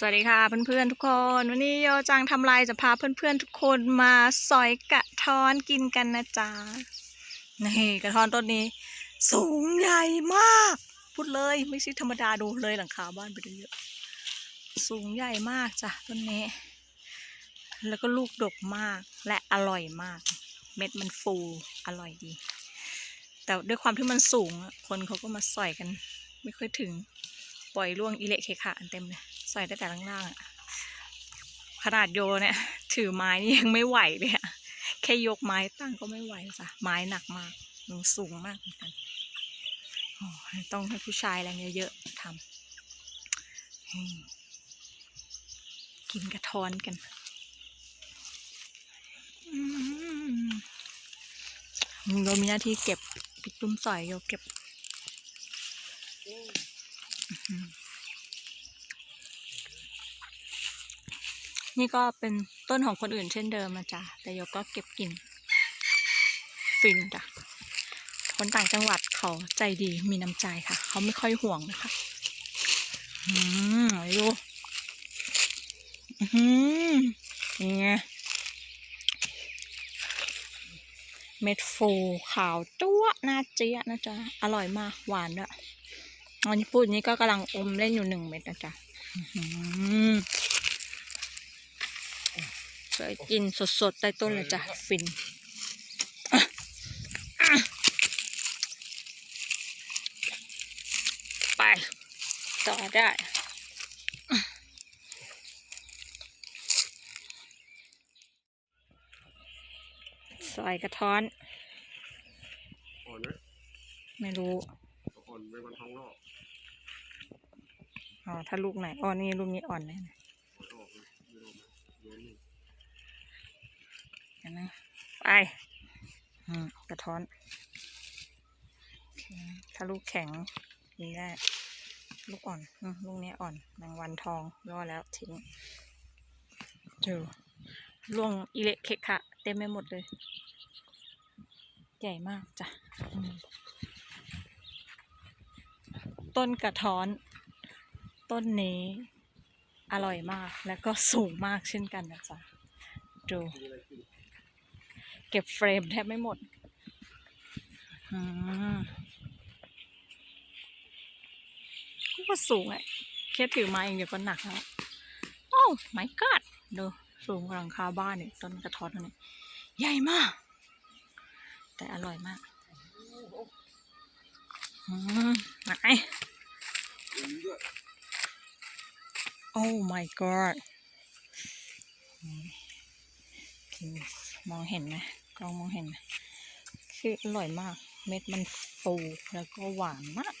สวัสดีค่ะเพื่อนๆทุกคน วันนี้โยจังทำลายจะพาเพื่อนๆทุกคนมาสอยกระท้อนกินกันนะจ๊ะนี่กระท้อนต้นนี้ สูงใหญ่มาก พูดเลยไม่ใช่ธรรมดาดูเลยหลังคาบ้านไปดูเยอะ สูงใหญ่มากจ้ะต้นนี้ แล้วก็ลูกดกมากและอร่อยมาก เม็ดมันฟูอร่อยดี แต่ด้วยความที่มันสูงคนเขาก็มาสอยกัน ไม่ค่อยถึง ปล่อยล่วงอิเละเคคะอันเต็มเลยใส่ได้แต่ล่างๆอะขนาดโยเนี่ย ถือไม้นี่ยังไม่ไหวเลยอะแค่ยกไม้ตั้งก็ไม่ไหวจ้ะไม้หนักมากหนูสูงมากเหมือนกันต้องให้ผู้ชายแรงเยอะๆทำกินกระท้อนกันอืมโยมีหน้าที่เก็บปิดตุ้มสอยโยเก็บ นี่ก็เป็นต้นของคนอื่นเช่นเดิมนะจ๊ะ แต่โยก็เก็บกิน ฟินจ้ะ คนต่างจังหวัดเขาใจดีมีน้ำใจค่ะ เขาไม่ค่อยห่วงนะคะ อืมดูอือนี่ไงเม็ดฟูขาวจั๊วะน่าเจี๊ยะนะจ๊ะ อร่อยมาก หวานด้วย อันนี้พูดนี้ก็กำลังอมเล่นอยู่หนึ่งเม็ดนะจ๊ะอื้อหือสวยกินสดๆใต้ต้นเลยจ้ะฟินอะอะไป ต่อได้อะซอยกระท้อนอ่อนไหมไม่รู้อ่อนไปวันท้องรอบ อ๋อถ้าลูกไหนอ๋อนี่ลูกนี้อ่อนแน่นะอ่อนออกเลยไม่รู้ไหมโยนนี่เห็นไหมไปอืมกระท้อนถ้าลูกแข็งนี่ได้ ลูกอ่อนอืมลูกนี้อ่อนแมงวันทองรอแล้วทิ้งดูล่วงอิเละเคคะเต็มไปหมดเลย ใหญ่มากจ้ะต้นกระท้อน ต้นนี้อร่อยมากแล้วก็สูงมากเช่นกันนะจ๊ะ ดู เก็บเฟรมแทบไม่หมดอืมก็สูงอะแค่ถือไม้องเดี๋ยวก็หนักแล้วโอ้ my god ดูสูงกว่าหลังคาบ้านเนี่ยต้นกระท้อนตัวนี้ใหญ่มาก แต่อร่อยมาก อืมไหน โอ้ my god กินมองเห็นไหมกล้องมองเห็นไหมคืออร่อยมาก เม็ดมันฟูแล้วก็หวานมาก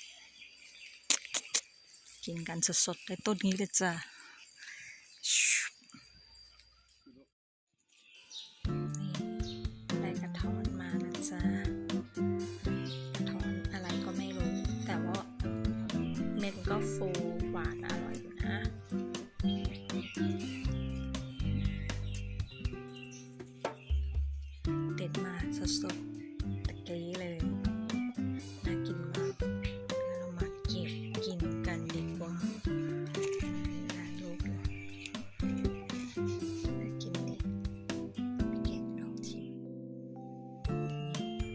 กินกันสดๆในต้นนี้เลยจ้ะ สดตะกี้เลยน่ากินมากแล้วเรามาเก็บกินกันดีกว่ามีหลายลูกเลยน่ากินดีไปเก็บลองชิม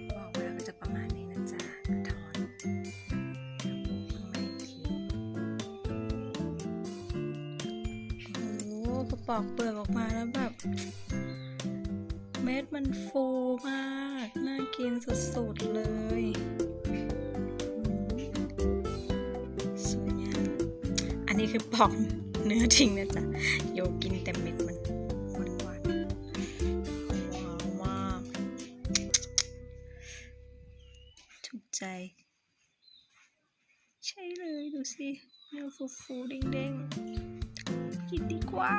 บอกมาก็จะประมาณนี้นะจ๊ะกระท้อนแล้วปลูกข้างในทีโอ้โหพอปอกเปลือกออกมาแล้วแบบเม็ดมันฟูมาก น่ากินสุดๆเลยสวยงามอันนี้คือปอกเนื้อทิ้งนะจ๊ะ โยกินแต่เม็ดมันมันหวานว้าวมากถูกใจ ใช่เลยดูสิ เนื้อฟูๆเด้งๆ กินดีกว่า